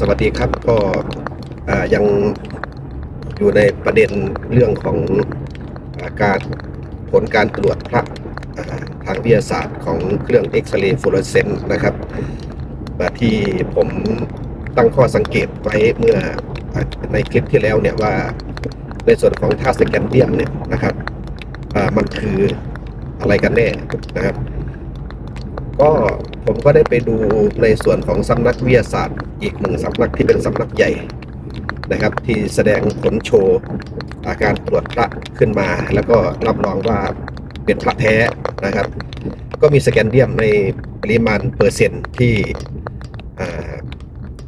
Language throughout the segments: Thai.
สวัสดีครับก็ยังอยู่ในประเด็นเรื่องของอาการผลการตรวจพระทางวิทยาศาสตร์ของเครื่องเอ็กซเรย์ฟลูออเรสเซนต์นะครับแบบที่ผมตั้งข้อสังเกตไว้เมื่อในคลิปที่แล้วเนี่ยว่าในส่วนของท่าสแกนเดียมเนี่ยนะครับมันคืออะไรกันแน่นะครับ ก็ผมก็ได้ไปดูในส่วนของสำนักวิทยาศาสตร์ อีกหนึ่งสำนักที่เป็นสำนักใหญ่นะครับ ที่แสดงผลโชว์อาการตรวจพระขึ้นมา แล้วก็รับรองว่าเป็นพระแท้นะครับ ก็มีสแกนเดียมในปริมาณเปอร์เซ็นต์ที่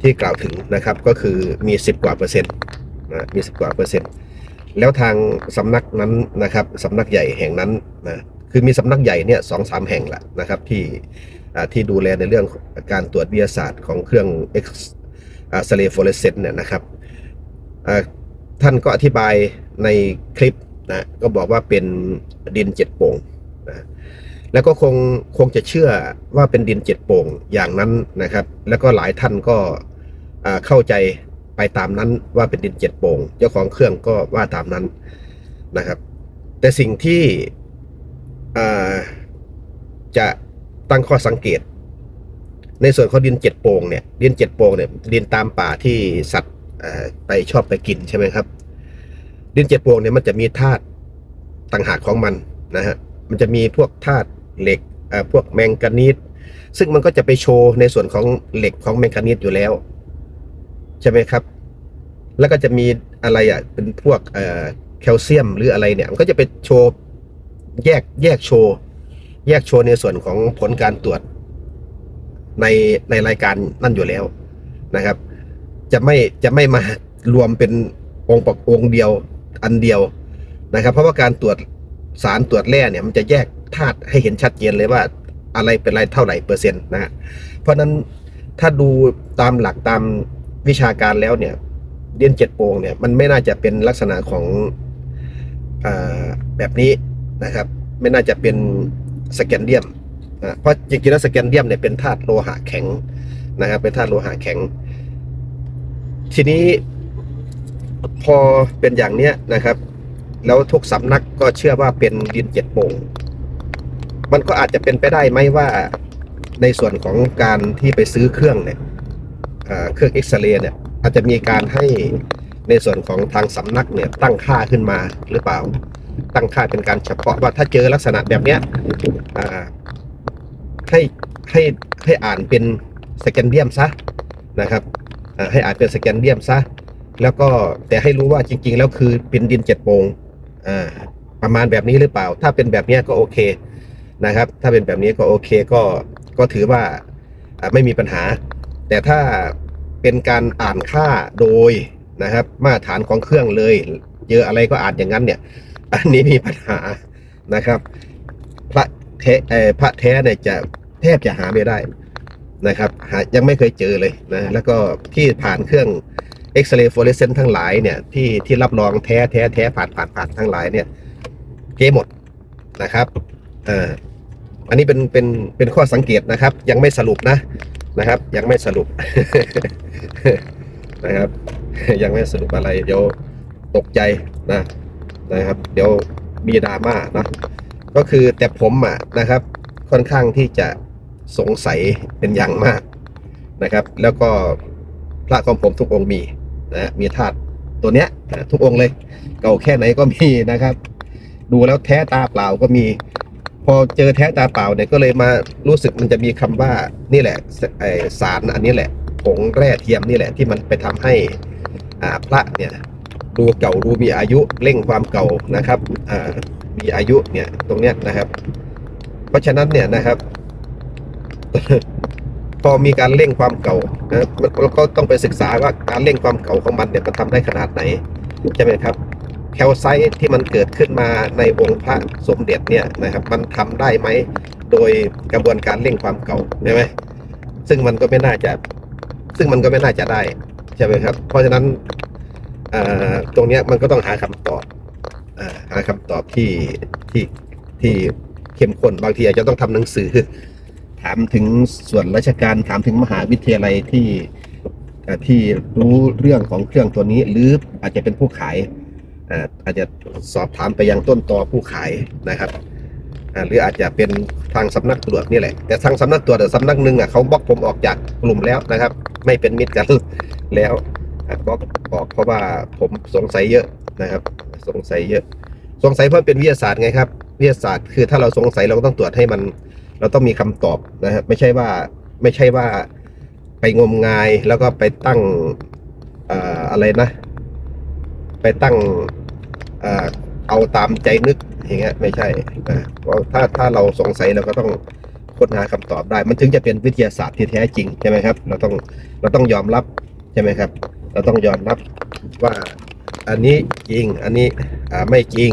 ที่กล่าวถึงนะครับก็คือมี 10 กว่าเปอร์เซ็นต์นะมี 10 กว่าเปอร์เซ็นต์แล้วทางสำนักนั้นนะครับสำนักใหญ่แห่งนั้นนะ คือมีสำนักใหญ่เนี่ยสองสามแห่งแหละนะครับที่ที่ดูแลในเรื่องการตรวจวิทยาศาสตร์ของเครื่อง X อ่า s l a y fluorescence เนี่ยนะครับท่านก็อธิบายในคลิปนะก็บอกว่าเป็นดินเจ็ดโป่งนะแล้วก็คงคงจะเชื่อว่าเป็นดินเจ็ดโป่งอย่างนั้นนะครับ แล้วก็หลายท่านก็เข้าใจไปตามนั้นว่าเป็นดินเจ็ดโป่งเจ้าของเครื่องก็ว่าตามนั้นนะครับ แต่สิ่งที่ จะตั้งข้อสังเกต ในส่วนของดินเจ็ดโป่งเนี่ยดินเจ็ดโป่งเนี่ยดินตามป่าที่สัตว์ไปชอบไปกินใช่ไหมครับ ดินเจ็ดโป่งเนี่ยมันจะมีธาตุต่างหากของมันนะฮะมันจะมีพวกธาตุเหล็กพวกแมงกานีสซึ่งมันก็จะไปโชว์ในส่วนของเหล็กของแมงกานีสอยู่แล้ว ใช่ไหมครับ แล้วก็จะมีอะไรอะเป็นพวกแคลเซียมหรืออะไรเนี่ย มันก็จะไปโชว์ แยกแยกโชว์ แยกโชว์ในส่วนของผลการตรวจในในรายการนั่นอยู่แล้วนะครับ จะไม่จะไม่มารวมเป็นองค์ประองค์เดียวอันเดียวนะครับ เพราะว่าการตรวจสารตรวจแร่เนี่ยมันจะแยกธาตุให้เห็นชัดเจนเลยว่าอะไรเป็นอะไรเท่าไหร่เปอร์เซ็นต์นะฮะเพราะฉะนั้นถ้าดูตามหลักตามวิชาการแล้วเนี่ยเดียนเจ็ดโปงเนี่ยมันไม่น่าจะเป็นลักษณะของอแบบนี้ นะครับ ไม่น่าจะเป็นสแกนเดียมอ่าเพราะจริงๆแล้วสแกนเดียมเนี่ยเป็นธาตุโลหะแข็งนะครับ เป็นธาตุโลหะแข็ง ทีนี้พอเป็นอย่างเนี้ยนะครับ แล้วทุกสำนักก็เชื่อว่าเป็นดินเจ็ดโป่งมันก็อาจจะเป็นไปได้ไหมว่าในส่วนของการที่ไปซื้อเครื่องเนี่ยเครื่องเอ็กซเรย์เนี่ยอาจจะมีการให้ในส่วนของทางสำนักเนี่ยตั้งค่าขึ้นมาหรือเปล่า ตั้งค่าเป็นการเฉพาะว่าถ้าเจอลักษณะแบบเนี้ยให้ให้ให้อ่านเป็นสแกนเดียมซะนะครับให้อ่านเป็นสแกนเดียมซะแล้วก็แต่ให้รู้ว่าจริง ๆ แล้วคือเป็นดินเจ็ดโปงอ่าประมาณแบบนี้หรือเปล่า ถ้าเป็นแบบนี้ก็โอเคนะครับ ถ้าเป็นแบบนี้ก็โอเคก็ก็ถือว่าอ่าไม่มีปัญหา แต่ถ้าเป็นการอ่านค่าโดยนะครับ มาตรฐานของเครื่องเลย เจออะไรก็อ่านอย่างนั้นเนี่ย อันนี้มีปัญหานะครับ พระแท้เอพระแท้เนี่ยจะแทบจะหาไม่ได้นะครับหายังไม่เคยเจอเลยนะแล้วก็ที่ผ่านเครื่องเอ็กซเรย์ฟลูออเรสเซนต์ทั้งหลายเนี่ยที่ที่รับรองแท้แท้แท้ผ่านผ่านผ่านทั้งหลายเนี่ยเกหมดนะครับเอ่ออันนี้เป็นเป็นเป็นข้อสังเกตนะครับ ยังไม่สรุปนะนะครับ ยังไม่สรุปนะครับ ยังไม่สรุปอะไรเดี๋ยวตกใจนะ นะครับ เดี๋ยวมีดราม่านะก็คือแต่ผมอะนะครับ ค่อนข้างที่จะสงสัยเป็นอย่างมากนะครับ แล้วก็พระของผมทุกองค์มีนะมีธาตุตัวเนี้ยทุกองค์เลย เก่าแค่ไหนก็มีนะครับ ดูแล้วแท้ตาเปล่าก็มี พอเจอแท้ตาเปล่าเนี่ยก็เลยมารู้สึกมันจะมีคำว่านี่แหละสไอสารอันนี้แหละผงแร่เทียมนี่แหละที่มันไปทำให้อ่าพระเนี่ย ดูเก่าดูมีอายุเร่งความเก่านะครับมีอายุเนี่ยตรงเนี้ยนะครับ เพราะฉะนั้นเนี่ยนะครับ พอมีการเร่งความเก่านะมันเราก็ต้องไปศึกษาว่าการเร่งความเก่าของมันเนี่ยมันทำได้ขนาดไหนใช่ไหมครับแคลไซต์ที่มันเกิดขึ้นมาในองค์พระสมเด็จเนี่ยนะครับ มันทำได้ไหมโดยกระบวนการเร่งความเก่าใช่ไหมซึ่งมันก็ไม่น่าจะ ซึ่งมันก็ไม่น่าจะได้ใช่ไหมครับ เพราะฉะนั้น ตรงเนี้ยมันก็ต้องหาคำตอบอหาคำตอบที่ที่ที่เข้มข้นบางทีอาจจะต้องทำหนังสือ ถามถึงส่วนราชการถามถึงมหาวิทยาลัยที่ที่รู้เรื่องของเครื่องตัวนี้ หรืออาจจะเป็นผู้ขายอาอาจจะสอบถามไปยังต้นตอผู้ขายนะครับหรืออาจจะเป็นทางสำนักตรวจนี่แหละ แต่ทางสำนักตรวจแต่สำนักหนึ่งอะเขาบล็อกผมออกจากกลุ่มแล้วนะครับ ไม่เป็นมิตรกันแล้ว อะบล็อกออกเพราะว่าผมสงสัยเยอะนะครับ สงสัยเยอะ สงสัยเพราะเป็นวิทยาศาสตร์ไงครับวิทยาศาสตร์คือถ้าเราสงสัยเราก็ต้องตรวจให้มัน เราต้องมีคำตอบนะครับไม่ใช่ว่าไม่ใช่ว่าไปงมงายแล้วก็ไปตั้งอ่ออะไรนะ ไปตั้งเอ่อเอาตามใจนึกอย่างเงี้ยไม่ใช่นะเพราะถ้าถ้าเราสงสัยเราก็ต้องค้นหาคำตอบได้ มันถึงจะเป็นวิทยาศาสตร์ที่แท้จริงใช่ไหมครับ เราต้องเราต้องยอมรับใช่ไหมครับ เราต้องยอมรับว่าอันนี้จริง อันนี้ไม่จริง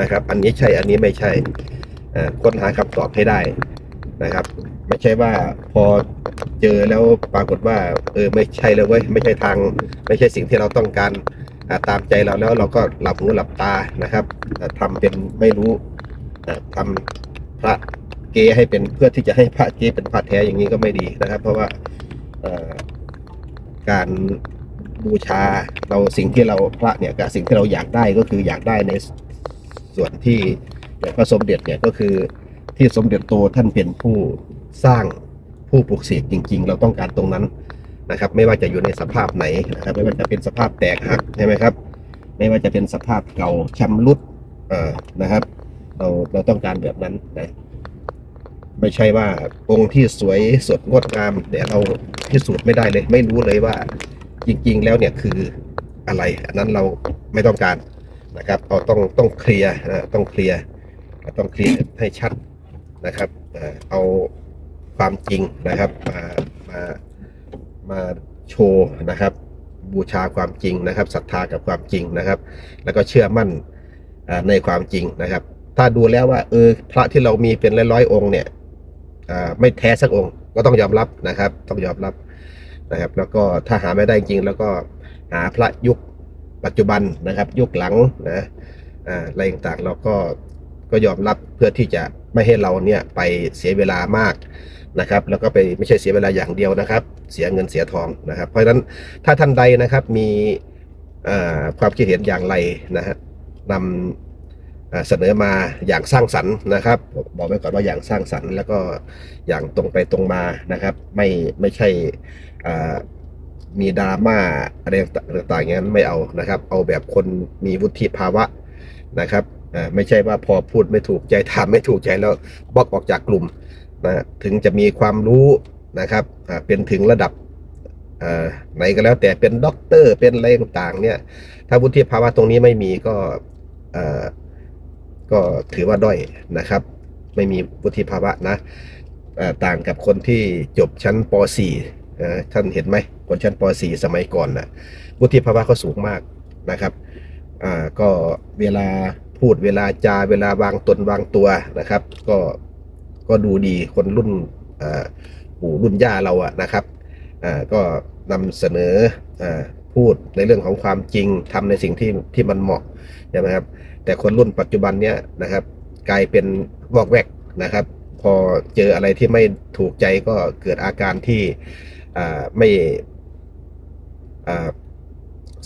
นะครับ อันนี้ใช่อันนี้ไม่ใช่ค้นหาคำตอบให้ได้นะครับ ไม่ใช่ว่าพอเจอแล้วปรากฏว่า เออไม่ใช่เลยเว้ยไม่ใช่ทาง ไม่ใช่สิ่งที่เราต้องการตามใจเราแล้วเราก็หลับหูหลับตานะครับอ่าทำเป็นไม่รู้อ่าทำพระเกให้เป็นเพื่อที่จะให้พระเกเป็นพระแท้อย่างนี้ก็ไม่ดีนะครับ เพราะว่าการ บูชา เราสิ่งที่เราพระเนี่ยกับสิ่งที่เราอยากได้ก็คืออยากได้ในส่วนที่พระสมเด็จเนี่ยก็คือที่สมเด็จโตท่านเป็นผู้สร้างผู้ปลุกเสกจริง ๆ เราต้องการตรงนั้นนะครับ ไม่ว่าจะอยู่ในสภาพไหนนะครับ ไม่ว่าจะเป็นสภาพแตกหักใช่ไหมครับ ไม่ว่าจะเป็นสภาพเก่าชำรุดเอ่อนะครับ เราเราต้องการแบบนั้นนะไม่ใช่ว่าองค์ที่สวยสดงดงามแต่เราพิสูจน์ไม่ได้เลย ไม่รู้เลยว่า จริง ๆ แล้วเนี่ยคืออะไรอันนั้นเราไม่ต้องการนะครับเราต้องต้องเคลียร์นะต้องเคลียร์ต้องเคลียร์ให้ชัดนะครับเอาความจริงนะครับมามามาโชว์นะครับ บูชาความจริงนะครับศรัทธากับความจริงนะครับ แล้วก็เชื่อมั่นในความจริงนะครับ ถ้าดูแล้วว่าเออพระที่เรามีเป็นร้อยๆองค์เนี่ยไม่แท้สักองค์ก็ต้องยอมรับนะครับ ต้องยอมรับ นะครับ แล้วก็ถ้าหาไม่ได้จริงแล้วก็หาพระยุคปัจจุบันนะครับ ยุคหลังนะอะไรต่างๆเราก็ก็ยอมรับเพื่อที่จะไม่ให้เราเนี่ยไปเสียเวลามากนะครับ แล้วก็ไปไม่ใช่เสียเวลาอย่างเดียวนะครับ เสียเงินเสียทองนะครับ เพราะฉะนั้นถ้าท่านใดนะครับมีความคิดเห็นอย่างไรนะฮะนำ เสนอมาอย่างสร้างสรรค์นะครับ บอกไว้ก่อนว่าอย่างสร้างสรรค์ แล้วก็อย่างตรงไปตรงมานะครับ ไม่ไม่ใช่มีดราม่าอะไรต่างๆอย่างนั้นไม่เอานะครับ เอาแบบคนมีวุฒิภาวะนะครับไม่ใช่ว่าพอพูดไม่ถูกใจถามไม่ถูกใจแล้วบล็อกออกจากกลุ่มนะถึงจะมีความรู้นะครับเป็นถึงระดับไหนก็แล้วแต่เป็นด็อกเตอร์เป็นอะไรต่างๆเนี่ยถ้าวุฒิภาวะตรงนี้ไม่มีก็ ก็ถือว่าด้อยนะครับ ไม่มีวุฒิภาวะนะต่างกับคนที่จบชั้นป .4 ท่านเห็นไหมคนชั้นป .4 สมัยก่อนนะวุฒิภาวะเขาสูงมากนะครับก็เวลาพูดเวลาจาเวลาวางตนวางตัวนะครับ ก็ก็ดูดีคนรุ่นปู่รุ่นย่าเราอะนะครับก็นำเสนอ พูดในเรื่องของความจริงทำในสิ่งที่ที่มันเหมาะใช่ไหมครับ แต่คนรุ่นปัจจุบันเนี้ยนะครับ กลายเป็นวอกแวกนะครับ พอเจออะไรที่ไม่ถูกใจก็เกิดอาการที่อ่าไม่อ่า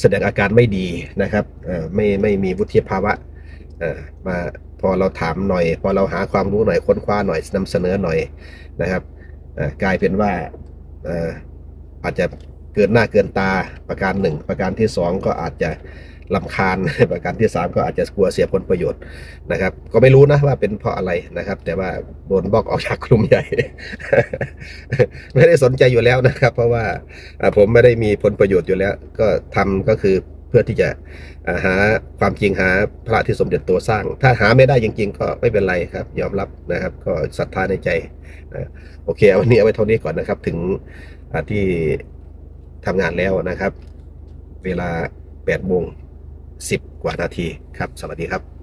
แสดงอาการไม่ดีนะครับอ่าไม่ไม่มีวุฒิภาวะอ่ามาพอเราถามหน่อย พอเราหาความรู้หน่อยค้นคว้าหน่อยนำเสนอหน่อยนะครับอ่ากลายเป็นว่าอ่าอาจจะ เกินหน้าเกินตาประการหนึ่งประการที่สองก็อาจจะลำคาญประการที่สามก็อาจจะกลัวเสียผลประโยชน์นะครับ ก็ไม่รู้นะว่าเป็นเพราะอะไรนะครับ แต่ว่าโดนบอกออกจากกลุ่มใหญ่ ไม่ได้สนใจอยู่แล้วนะครับ เพราะว่าผมไม่ได้มีผลประโยชน์อยู่แล้ว ก็ทำก็คือเพื่อที่จะาหาความจริงหาพระที่สมเด็จตัวสร้าง ถ้าหาไม่ได้จริงๆ ก็ไม่เป็นไรครับ ยอมรับนะครับ ก็ศรัทธาในใจนะโอเควันนี้เอาไว้เท่านี้ก่อนนะครับ ถึงที่ ทำงานแล้วนะครับ เวลา8โมง10 กว่านาทีครับ สวัสดีครับ